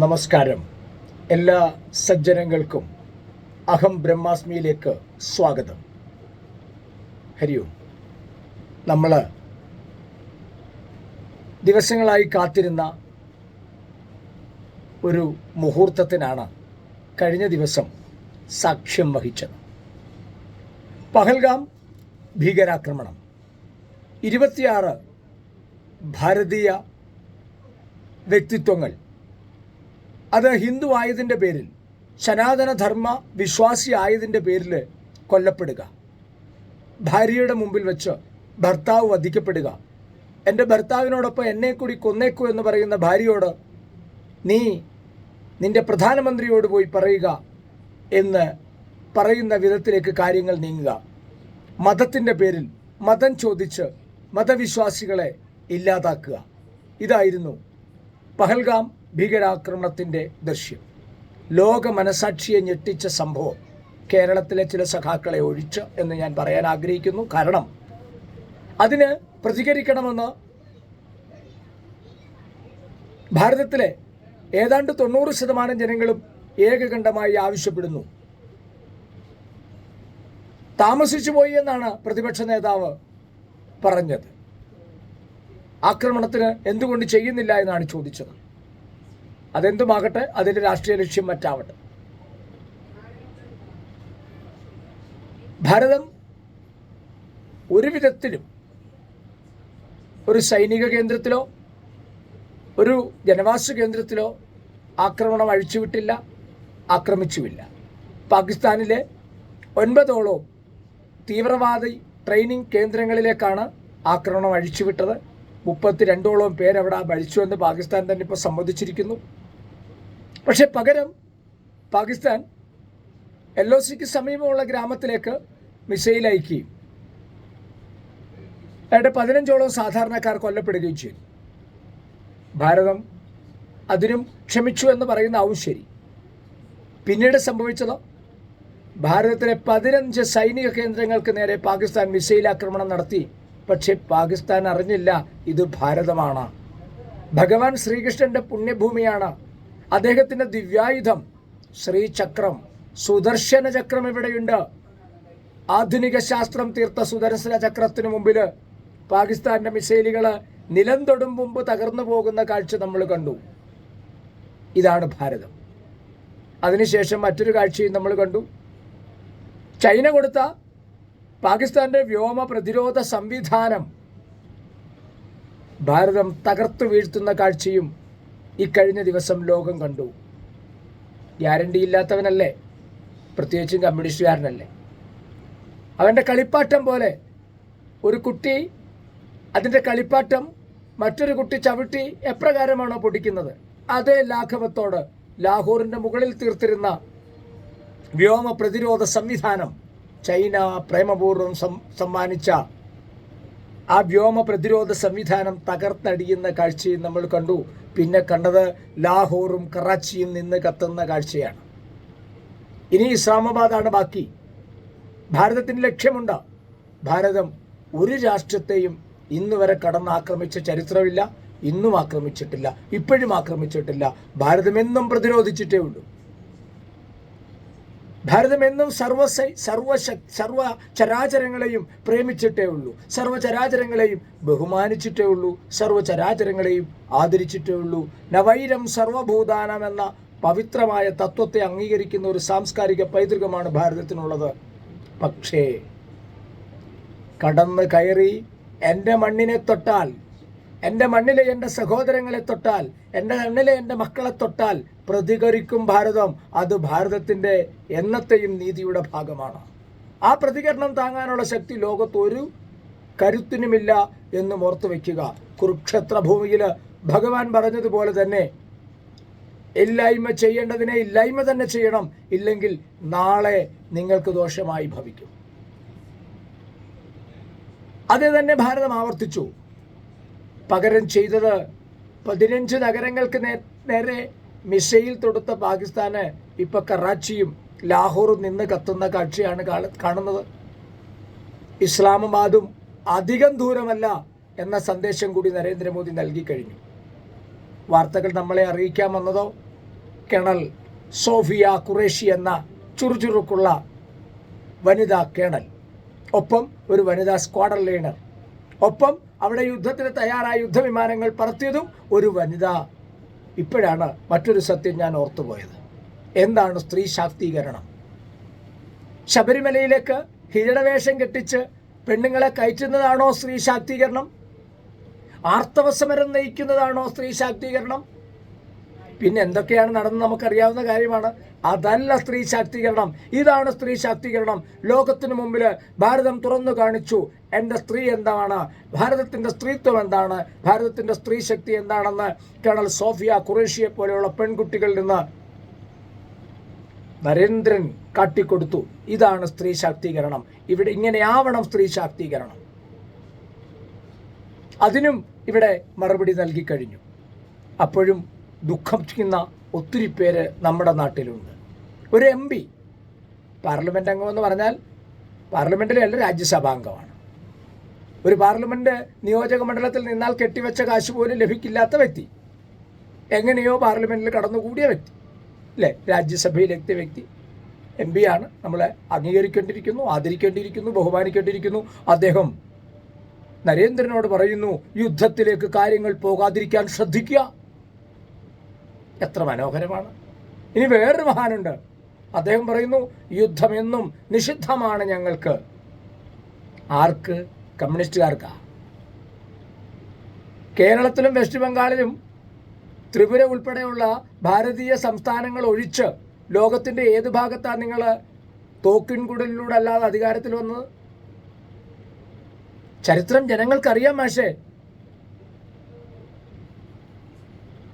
നമസ്കാരം. എല്ലാ സജ്ജനങ്ങൾക്കും അഹം ബ്രഹ്മാസ്മിയിലേക്ക് സ്വാഗതം. ഹരിയോ നമ്മൾ ദിവസങ്ങളായി കാത്തിരുന്ന ഒരു മുഹൂർത്തത്തിനാണ് കഴിഞ്ഞ ദിവസം സാക്ഷ്യം വഹിച്ചത്. പഹൽഗാം ഭീകരാക്രമണം. ഇരുപത്തിയാറ് ഭാരതീയ വ്യക്തിത്വങ്ങൾ അത് ഹിന്ദു ആയതിന്റെ പേരിൽ സനാതനധർമ്മ വിശ്വാസി ആയതിന്റെ പേരിൽ കൊല്ലപ്പെടുക. ഭാര്യയുടെ മുമ്പിൽ വെച്ച് ഭർത്താവ് വധിക്കപ്പെടുക. എന്റെ ഭർത്താവിനോടൊപ്പം എന്നെ കൂടി കൊന്നേക്കൂ എന്ന് പറയുന്ന ഭാര്യയോട് നീ നിന്റെ പ്രധാനമന്ത്രിയോട് പോയി പറയുക എന്ന് പറയുന്ന വിധത്തിലേക്ക് കാര്യങ്ങൾ നീങ്ങുക. മതത്തിന്റെ പേരിൽ മതം ചോദിച്ച് മതവിശ്വാസികളെ ഇല്ലാതാക്കുക. ഇതായിരുന്നു പഹൽഗാം ഭീകരാക്രമണത്തിന്റെ ദൃശ്യം. ലോക മനസാക്ഷിയെ ഞെട്ടിച്ച സംഭവം കേരളത്തിലെ ചില സഖാക്കളെ ഒഴിച്ച് എന്ന് ഞാൻ പറയാൻ ആഗ്രഹിക്കുന്നു. കാരണം അതിന് പ്രതികരിക്കണമെന്ന് ഭാരതത്തിലെ ഏതാണ്ട് തൊണ്ണൂറ് ശതമാനം ജനങ്ങളും ഏകകണ്ഠമായി ആവശ്യപ്പെടുന്നു. താമസിച്ചു പോയി എന്നാണ് പ്രതിപക്ഷ നേതാവ് പറഞ്ഞത്. ആക്രമണത്തിന് എന്തുകൊണ്ട് ചെയ്യുന്നില്ല എന്നാണ് ചോദിച്ചത്. അതെന്തുമാകട്ടെ അതിന്റെ രാഷ്ട്രീയ ലക്ഷ്യം മറ്റാവട്ടെ. ഭാരതം ഒരു വിധത്തിലും ഒരു സൈനിക കേന്ദ്രത്തിലോ ഒരു ജനവാസ കേന്ദ്രത്തിലോ ആക്രമണം അഴിച്ചുവിട്ടില്ല ആക്രമിച്ചുമില്ല പാകിസ്ഥാനിലെ ഒൻപതോളം തീവ്രവാദി ട്രെയിനിങ് കേന്ദ്രങ്ങളിലേക്കാണ് ആക്രമണം അഴിച്ചുവിട്ടത്. മുപ്പത്തിരണ്ടോളം പേരവിടെ മരിച്ചുവെന്ന് പാകിസ്ഥാൻ തന്നെ ഇപ്പോൾ സമ്മതിച്ചിരിക്കുന്നു. പക്ഷെ പകരം പാകിസ്ഥാൻ എൽ ഒ സിക്ക് സമീപമുള്ള ഗ്രാമത്തിലേക്ക് മിസൈൽ അയക്കുകയും അയാളുടെ പതിനഞ്ചോളം സാധാരണക്കാർ കൊല്ലപ്പെടുകയും ചെയ്തു. ഭാരതം അതിനും ക്ഷമിച്ചു എന്ന് പറയുന്ന ആവും ശരി. പിന്നീട് സംഭവിച്ചതോ? ഭാരതത്തിലെ പതിനഞ്ച് സൈനിക കേന്ദ്രങ്ങൾക്ക് നേരെ പാകിസ്ഥാൻ മിസൈൽ ആക്രമണം നടത്തി. പക്ഷേ പാകിസ്ഥാൻ അറിഞ്ഞില്ല ഇത് ഭാരതമാണ്. ഭഗവാൻ ശ്രീകൃഷ്ണന്റെ പുണ്യഭൂമിയാണ്. അദ്ദേഹത്തിന്റെ ദിവ്യായുധം ശ്രീചക്രം സുദർശന ചക്രം ഇവിടെയുണ്ട് ആധുനിക ശാസ്ത്രം തീർത്ത സുദർശന ചക്രത്തിന് മുമ്പിൽ പാകിസ്ഥാന്റെ മിസൈലുകൾ നിലം തൊടും മുമ്പ് തകർന്നു പോകുന്ന കാഴ്ച നമ്മൾ കണ്ടു. ഇതാണ് ഭാരതം. അതിനുശേഷം മറ്റൊരു കാഴ്ചയും നമ്മൾ കണ്ടു. ചൈന കൊടുത്ത പാകിസ്ഥാന്റെ വ്യോമ പ്രതിരോധ സംവിധാനം ഭാരതം തകർത്തു വീഴ്ത്തുന്ന കാഴ്ചയും ഇക്കഴിഞ്ഞ ദിവസം ലോകം കണ്ടു. ഗ്യാരണ്ടി ഇല്ലാത്തവനല്ലേ? പ്രത്യേകിച്ചും കമ്മ്യൂണിസ്റ്റുകാരനല്ലേ? അവന്റെ കളിപ്പാട്ടം പോലെ ഒരു കുട്ടി അതിന്റെ കളിപ്പാട്ടം മറ്റൊരു കുട്ടി ചവിട്ടി എപ്രകാരമാണോ പൊടിക്കുന്നത്? അതേ ലാഘവത്തോട് ലാഹോറിന്റെ മുകളിൽ തീർത്തിരുന്ന വ്യോമ പ്രതിരോധ സംവിധാനം ചൈന പ്രേമപൂർവം സമ്മാനിച്ച ആ വ്യോമ പ്രതിരോധ സംവിധാനം തകർത്തടിയുന്ന കാഴ്ചയും നമ്മൾ കണ്ടു. പിന്നെ കണ്ടത് ലാഹോറും കറാച്ചിയും നിന്ന് കത്തുന്ന കാഴ്ചയാണ്. ഇനി ഇസ്ലാമാബാദാണ് ബാക്കി. ഭാരതത്തിന് ലക്ഷ്യമുണ്ട്. ഭാരതം ഒരു രാഷ്ട്രത്തെയും ഇന്ന് വരെ കടന്നാക്രമിച്ച ചരിത്രമില്ല ഇന്നും ആക്രമിച്ചിട്ടില്ല ഇപ്പോഴും ആക്രമിച്ചിട്ടില്ല. ഭാരതമെന്നും പ്രതിരോധിച്ചിട്ടേ ഉള്ളൂ. ഭാരതം എന്നും സർവ സർവ സർവ ചരാചരങ്ങളെയും പ്രേമിച്ചിട്ടേ ഉള്ളൂ. സർവ ചരാചരങ്ങളെയും ബഹുമാനിച്ചിട്ടേ ഉള്ളൂ. സർവ ചരാചരങ്ങളെയും ആദരിച്ചിട്ടേ ഉള്ളൂ. നവൈരം സർവഭൂതാനം എന്ന പവിത്രമായ തത്വത്തെ അംഗീകരിക്കുന്ന ഒരു സാംസ്കാരിക പൈതൃകമാണ് ഭാരതത്തിനുള്ളത്. പക്ഷേ കടന്ന് കയറി എന്റെ മണ്ണിനെ തൊട്ടാൽ എന്റെ മണ്ണിലെ എന്റെ സഹോദരങ്ങളെ തൊട്ടാൽ എന്റെ മണ്ണിലെ എന്റെ മക്കളെ തൊട്ടാൽ പ്രതികരിക്കും ഭാരതം. അത് ഭാരതത്തിന്റെ എന്നത്തെയും നീതിയുടെ ഭാഗമാണ്. ആ പ്രതികരണം താങ്ങാനുള്ള ശക്തി ലോകത്ത് ഒരു കരുത്തിനുമില്ല എന്ന് ഓർത്തു വയ്ക്കുക. കുരുക്ഷേത്ര ഭൂമിയിൽ ഭഗവാൻ പറഞ്ഞതുപോലെ തന്നെ ഇല്ലായ്മ ചെയ്യേണ്ടതിനെ ഇല്ലായ്മ തന്നെ ചെയ്യണം. ഇല്ലെങ്കിൽ നാളെ നിങ്ങൾക്ക് ദോഷമായി ഭവിക്കും. അതേ തന്നെ ഭാരതം ആവർത്തിച്ചു. പകരം ചെയ്തത് പതിനഞ്ച് നഗരങ്ങൾക്ക് നേരെ മിസൈൽ തൊടുത്ത പാകിസ്ഥാന് ഇപ്പൊ കറാച്ചിയും ലാഹോറും നിന്ന് കത്തുന്ന കാഴ്ചയാണ് കാണുന്നത്. ഇസ്ലാമാബാദും അധികം ദൂരമല്ല എന്ന സന്ദേശം കൂടി നരേന്ദ്രമോദി നൽകി കഴിഞ്ഞു. വാർത്തകൾ നമ്മളെ അറിയിക്കാൻ വന്നതോ? കെണൽ സോഫിയ ഖുറേഷി എന്ന ചുറുചുറുക്കുള്ള വനിതാ കേണൽ. ഒപ്പം ഒരു വനിതാ സ്ക്വാഡർ ലീഡർ ഒപ്പം അവിടെ യുദ്ധത്തിന് തയ്യാറായ യുദ്ധവിമാനങ്ങൾ പറത്തിയതും ഒരു വനിത. ഇപ്പോഴാണ് മറ്റൊരു സത്യം ഞാൻ ഓർത്തുപോയത്. എന്താണ് സ്ത്രീ ശാക്തീകരണം? ശബരിമലയിലേക്ക് ഹിരണവേഷം കെട്ടിച്ച് പെണ്ണുങ്ങളെ കയറ്റുന്നതാണോ സ്ത്രീ ശാക്തീകരണം? ആർത്തവ സമരം നയിക്കുന്നതാണോ സ്ത്രീ ശാക്തീകരണം? പിന്നെ എന്തൊക്കെയാണ് നടന്നത് നമുക്കറിയാവുന്ന കാര്യമാണ്. അതല്ല സ്ത്രീ ശാക്തീകരണം. ഇതാണ് സ്ത്രീ ശാക്തീകരണം. ലോകത്തിന് മുമ്പിൽ ഭാരതം തുറന്നു കാണിച്ചു. എന്റെ സ്ത്രീ എന്താണ്? ഭാരതത്തിന്റെ സ്ത്രീത്വം എന്താണ്? ഭാരതത്തിന്റെ സ്ത്രീ ശക്തി എന്താണെന്ന് കേണൽ സോഫിയ ഖുറേഷിയെ പോലെയുള്ള പെൺകുട്ടികളിൽ നിന്ന് നരേന്ദ്രൻ കാട്ടിക്കൊടുത്തു. ഇതാണ് സ്ത്രീ ശാക്തീകരണം. ഇവിടെ ഇങ്ങനെയാവണം സ്ത്രീ ശാക്തീകരണം. അതിനും ഇവിടെ മറുപടി നൽകി കഴിഞ്ഞു. അപ്പോഴും ദുഃഖം ചെയ്യുന്ന ഒത്തിരി പേര് നമ്മുടെ നാട്ടിലുണ്ട്. ഒരു എം പി പാർലമെന്റ് അംഗമെന്ന് പറഞ്ഞാൽ പാർലമെന്റിലെ അല്ല രാജ്യസഭാംഗമാണ് ഒരു പാർലമെന്റ് നിയോജക മണ്ഡലത്തിൽ നിന്നാൽ കെട്ടിവെച്ച കാശ് പോലും ലഭിക്കില്ലാത്ത വ്യക്തി. എങ്ങനെയോ പാർലമെന്റിൽ കടന്നുകൂടിയ വ്യക്തി. അല്ലേ? രാജ്യസഭയിലെത്തിയ വ്യക്തി. എം ആണ്. നമ്മളെ അംഗീകരിക്കേണ്ടിയിരിക്കുന്നു ആദരിക്കേണ്ടിയിരിക്കുന്നു ബഹുമാനിക്കേണ്ടിയിരിക്കുന്നു. അദ്ദേഹം നരേന്ദ്രനോട് പറയുന്നു യുദ്ധത്തിലേക്ക് കാര്യങ്ങൾ പോകാതിരിക്കാൻ ശ്രദ്ധിക്കുക. എത്ര മനോഹരമാണ്. ഇനി വേറൊരു മഹാനുണ്ട്. അദ്ദേഹം പറയുന്നു യുദ്ധമെന്നും നിഷിദ്ധമാണ് ഞങ്ങൾക്ക്. ആർക്ക്? കമ്മ്യൂണിസ്റ്റുകാർക്കാ. കേരളത്തിലും വെസ്റ്റ് ബംഗാളിലും ത്രിപുര ഉൾപ്പെടെയുള്ള ഭാരതീയ സംസ്ഥാനങ്ങൾ ഒഴിച്ച് ലോകത്തിന്റെ ഏത് ഭാഗത്താണ് നിങ്ങൾ തോക്കിൻകുടലിലൂടെ അല്ലാതെ അധികാരത്തിൽ വന്നത്? ചരിത്രം ജനങ്ങൾക്കറിയാം മാഷേ.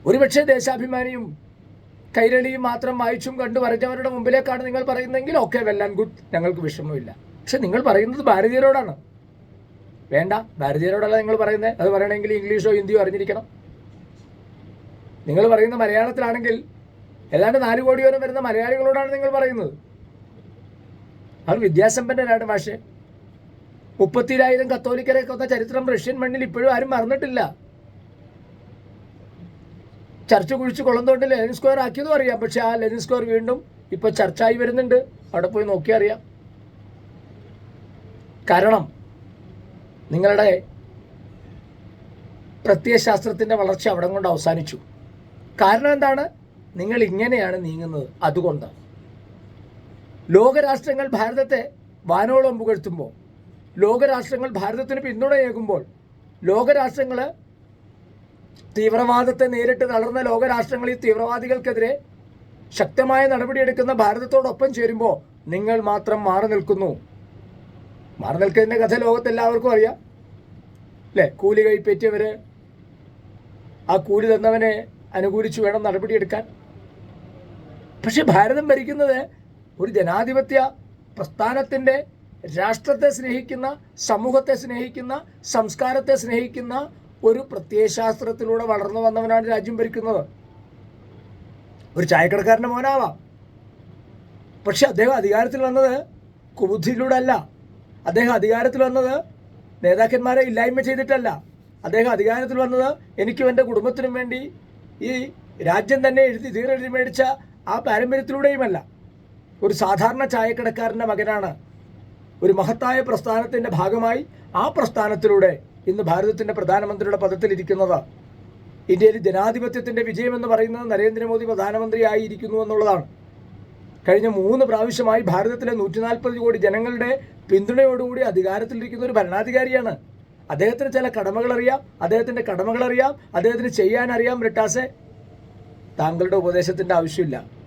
ഒരുപക്ഷെ ദേശാഭിമാനിയും കൈരളിയും മാത്രം വായിച്ചും കണ്ടു വരച്ചവരുടെ മുമ്പിലേക്കാണ് നിങ്ങൾ പറയുന്നതെങ്കിൽ ഓക്കെ വെൽ ആൻഡ് ഗുഡ് ഞങ്ങൾക്ക് വിഷമമില്ല. പക്ഷെ നിങ്ങൾ പറയുന്നത് ഭാരതീയരോടാണ്. വേണ്ട ഭാരതീയരോടല്ല നിങ്ങൾ പറയുന്നത്. അത് പറയണമെങ്കിൽ ഇംഗ്ലീഷോ ഹിന്ദിയോ അറിഞ്ഞിരിക്കണം. നിങ്ങൾ പറയുന്ന മലയാളത്തിലാണെങ്കിൽ ഏതാണ്ട് നാല് കോടിയോരം വരുന്ന മലയാളികളോടാണ് നിങ്ങൾ പറയുന്നത്. അവർ വിദ്യാസമ്പന്നരാണ് പക്ഷേ മുപ്പത്തിരായിരം കത്തോലിക്കരെ കൊന്ന ചരിത്രം റഷ്യൻ മണ്ണിൽ ഇപ്പോഴും ആരും മറന്നിട്ടില്ല. ചർച്ച കുഴിച്ച് കുളന്തോണ്ട് ലെനിൻ സ്ക്വയർ ആക്കിയതും അറിയാം. പക്ഷെ ആ ലെനിൻ സ്ക്വയർ വീണ്ടും ഇപ്പൊ ചർച്ചയായി വരുന്നുണ്ട്. അവിടെ പോയി നോക്കി അറിയാം. കാരണം നിങ്ങളുടെ പ്രത്യയശാസ്ത്രത്തിന്റെ വളർച്ച അവിടെ കൊണ്ട് അവസാനിച്ചു. കാരണം എന്താണ്? നിങ്ങൾ ഇങ്ങനെയാണ് നീങ്ങുന്നത്. അതുകൊണ്ട് ലോകരാഷ്ട്രങ്ങൾ ഭാരതത്തെ വാനോളം പുകഴ്ത്തുമ്പോൾ ലോകരാഷ്ട്രങ്ങൾ ഭാരതത്തിന് പിന്തുണയേകുമ്പോൾ ലോകരാഷ്ട്രങ്ങൾ തീവ്രവാദത്തെ നേരിട്ട് തളർന്ന ലോകരാഷ്ട്രങ്ങൾ ഈ തീവ്രവാദികൾക്കെതിരെ ശക്തമായ നടപടിയെടുക്കുന്ന ഭാരതത്തോടൊപ്പം ചേരുമ്പോൾ നിങ്ങൾ മാത്രം മാറി നിൽക്കുന്നു. മാറി നിൽക്കുന്നതിന്റെ കഥ ലോകത്തെല്ലാവർക്കും അറിയാം. അല്ലേ? കൂലി കൈപ്പറ്റിയവർ ആ കൂലി തന്നവനെ അനുകൂലിച്ചു വേണം നടപടിയെടുക്കാൻ. പക്ഷെ ഭാരതം ഭരിക്കുന്നത് ഒരു ജനാധിപത്യ പ്രസ്ഥാനത്തിന്റെ രാഷ്ട്രത്തെ സ്നേഹിക്കുന്ന സമൂഹത്തെ സ്നേഹിക്കുന്ന സംസ്കാരത്തെ സ്നേഹിക്കുന്ന ഒരു പ്രത്യയശാസ്ത്രത്തിലൂടെ വളർന്നു വന്നവനാണ് രാജ്യം ഭരിക്കുന്നത്. ഒരു ചായക്കടക്കാരന്റെ മോനാവാം. പക്ഷെ അദ്ദേഹം അധികാരത്തിൽ വന്നത് കുബുദ്ധിയിലൂടെ അല്ല. അദ്ദേഹം അധികാരത്തിൽ വന്നത് നേതാക്കന്മാരെ ഇല്ലായ്മ ചെയ്തിട്ടല്ല. അദ്ദേഹം അധികാരത്തിൽ വന്നത് എനിക്കും എന്റെ കുടുംബത്തിനും വേണ്ടി ഈ രാജ്യം തന്നെ എഴുതി തീരെഴുതി മേടിച്ച ആ പാരമ്പര്യത്തിലൂടെയുമല്ല. ഒരു സാധാരണ ചായക്കടക്കാരന്റെ മകനാണ്. ഒരു മഹത്തായ പ്രസ്ഥാനത്തിന്റെ ഭാഗമായി ആ പ്രസ്ഥാനത്തിലൂടെ ഇന്ന് ഭാരതത്തിന്റെ പ്രധാനമന്ത്രിയുടെ പദത്തിലിരിക്കുന്നത് ഇന്ത്യയിൽ ജനാധിപത്യത്തിന്റെ വിജയമെന്ന് പറയുന്നത് നരേന്ദ്രമോദി പ്രധാനമന്ത്രിയായിരിക്കുന്നു എന്നുള്ളതാണ്. കഴിഞ്ഞ മൂന്ന് പ്രാവശ്യമായി ഭാരതത്തിലെ നൂറ്റി നാൽപ്പത് കോടി ജനങ്ങളുടെ പിന്തുണയോടുകൂടി അധികാരത്തിലിരിക്കുന്ന ഒരു ഭരണാധികാരിയാണ്. അദ്ദേഹത്തിന് ചില കടമകൾ അറിയാം അദ്ദേഹത്തിന്റെ കടമകൾ അറിയാം അദ്ദേഹത്തിന് ചെയ്യാൻ അറിയാം റിട്ടാസെ. താങ്കളുടെ ഉപദേശത്തിന്റെ ആവശ്യമില്ല.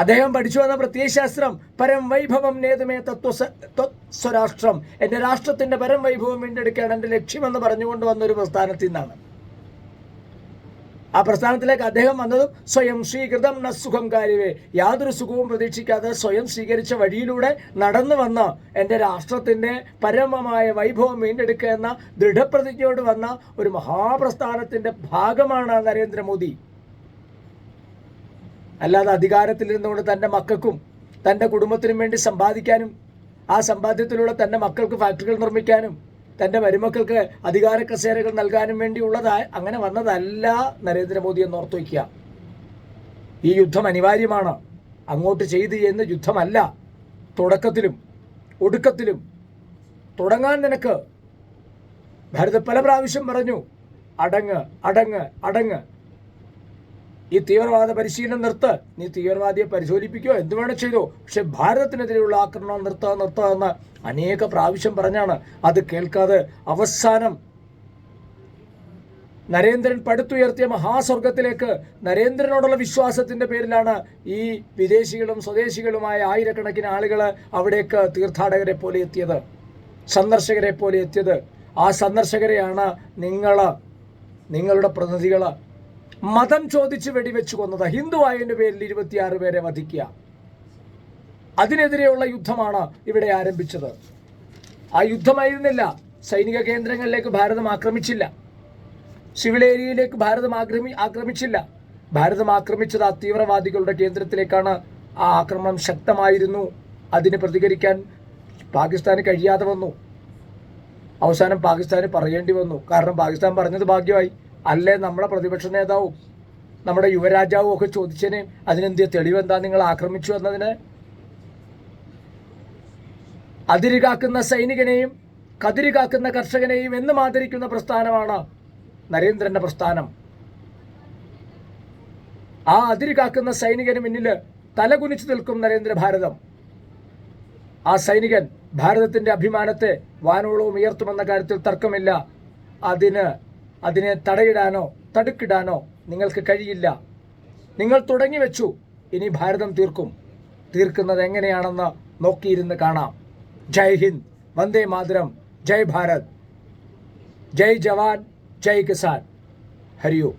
അദ്ദേഹം പഠിച്ചു വന്ന പ്രത്യയശാസ്ത്രം പരം വൈഭവം നേതുമേ തത്വ സ്വരാഷ്ട്രം. എന്റെ രാഷ്ട്രത്തിന്റെ പരം വൈഭവം വീണ്ടെടുക്കുകയാണ് എന്റെ ലക്ഷ്യമെന്ന് പറഞ്ഞുകൊണ്ട് വന്ന ഒരു പ്രസ്ഥാനത്തിൽ നിന്നാണ്. ആ പ്രസ്ഥാനത്തിലേക്ക് അദ്ദേഹം വന്നതും സ്വയം സ്വീകൃതം നസുഖം സുഖം കാര്യവേ. യാതൊരു സുഖവും പ്രതീക്ഷിക്കാതെ സ്വയം സ്വീകരിച്ച വഴിയിലൂടെ നടന്നു വന്ന എന്റെ രാഷ്ട്രത്തിന്റെ പരമമായ വൈഭവം വീണ്ടെടുക്കുക എന്ന ദൃഢപ്രതിജ്ഞയോട് വന്ന ഒരു മഹാപ്രസ്ഥാനത്തിന്റെ ഭാഗമാണ് നരേന്ദ്രമോദി. അല്ലാതെ അധികാരത്തിലിരുന്നുകൊണ്ട് തന്റെ മക്കൾക്കും തന്റെ കുടുംബത്തിനും വേണ്ടി സമ്പാദിക്കാനും ആ സമ്പാദ്യത്തിലൂടെ തന്റെ മക്കൾക്ക് ഫാക്ടറികൾ നിർമ്മിക്കാനും തന്റെ മരുമക്കൾക്ക് അധികാര കസേരകൾ നൽകാനും വേണ്ടിയുള്ളതായ അങ്ങനെ വന്നതല്ല നരേന്ദ്രമോദി എന്ന് ഓർത്തു വയ്ക്കുക. ഈ യുദ്ധം അനിവാര്യമാണ്. അങ്ങോട്ട് ചെയ്ത് ചെയ്യുന്ന യുദ്ധമല്ല. തുടക്കത്തിലും ഒടുക്കത്തിലും. തുടങ്ങാൻ നിനക്ക്. ഭാരത പല പ്രാവശ്യം പറഞ്ഞു അടങ്ങ് അടങ്ങ് അടങ്ങ്. ഈ തീവ്രവാദ പരിശീലനം നിർത്ത്. നീ തീവ്രവാദിയെ പരിശോധിപ്പിക്കുകയോ എന്ത് വേണം ചെയ്തോ? പക്ഷെ ഭാരതത്തിനെതിരെയുള്ള ആക്രമണം നിർത്തുക നിർത്തുക എന്ന് അനേക പ്രാവശ്യം പറഞ്ഞാണ്. അത് കേൾക്കാതെ അവസാനം നരേന്ദ്രൻ പടുത്തുയർത്തിയ മഹാസ്വർഗത്തിലേക്ക് നരേന്ദ്രനോടുള്ള വിശ്വാസത്തിന്റെ പേരിലാണ് ഈ വിദേശികളും സ്വദേശികളുമായ ആയിരക്കണക്കിന് ആളുകൾ അവിടേക്ക് തീർത്ഥാടകരെ പോലെ എത്തിയത് സന്ദർശകരെ പോലെ എത്തിയത്. ആ സന്ദർശകരെയാണ് നിങ്ങൾ നിങ്ങളുടെ പ്രതിനിധികൾ മതം ചോദിച്ച് വെടിവെച്ച് കൊന്നത് ഹിന്ദു ആയതിന്റെ പേരിൽ ഇരുപത്തിയാറ് പേരെ വധിക്കുക. അതിനെതിരെയുള്ള യുദ്ധമാണ് ഇവിടെ ആരംഭിച്ചത്. ആ യുദ്ധമായിരുന്നില്ല. സൈനിക കേന്ദ്രങ്ങളിലേക്ക് ഭാരതം ആക്രമിച്ചില്ല. സിവിൽ ഏരിയയിലേക്ക് ഭാരതം ആക്രമി ആക്രമിച്ചില്ല. ഭാരതം ആക്രമിച്ചത് ആ തീവ്രവാദികളുടെ കേന്ദ്രത്തിലേക്കാണ് ആ ആക്രമണം ശക്തമായിരുന്നു. അതിന് പ്രതികരിക്കാൻ പാകിസ്ഥാന് കഴിയാതെ വന്നു. അവസാനം പാകിസ്ഥാന് പറയേണ്ടി വന്നു. കാരണം പാകിസ്ഥാൻ പറഞ്ഞത് ഭാഗ്യമായി. അല്ലേ നമ്മുടെ പ്രതിപക്ഷ നേതാവും? നമ്മുടെ യുവരാജാവും ഒക്കെ ചോദിച്ചതിന് അതിനെന്ത് തെളിവെന്താ നിങ്ങൾ ആക്രമിച്ചു എന്നതിന്? അതിരുകാക്കുന്ന സൈനികനെയും കതിരുകാക്കുന്ന കർഷകനെയും എന്ന് മാതിരിക്കുന്ന പ്രസ്ഥാനമാണ് നരേന്ദ്രന്റെ പ്രസ്ഥാനം. ആ അതിരുകാക്കുന്ന സൈനികന് മുന്നിൽ തലകുനിച്ചു നിൽക്കും നരേന്ദ്ര ഭാരതം. ആ സൈനികൻ ഭാരതത്തിന്റെ അഭിമാനത്തെ വാനോളവും ഉയർത്തുമെന്ന കാര്യത്തിൽ തർക്കമില്ല. അതിന് അതിനെ തടയിടാനോ തടുക്കിടാനോ നിങ്ങൾക്ക് കഴിയില്ല. നിങ്ങൾ തുടങ്ങി വെച്ചു. ഇനി ഭാരതം തീർക്കും. തീർക്കുന്നത് എങ്ങനെയാണെന്ന് നോക്കിയിരുന്ന് കാണാം. ജയ് ഹിന്ദ്. വന്ദേ മാതരം. ജയ് ഭാരത്. ജയ് ജവാൻ. ജയ് കിസാൻ. ഹരിയോ.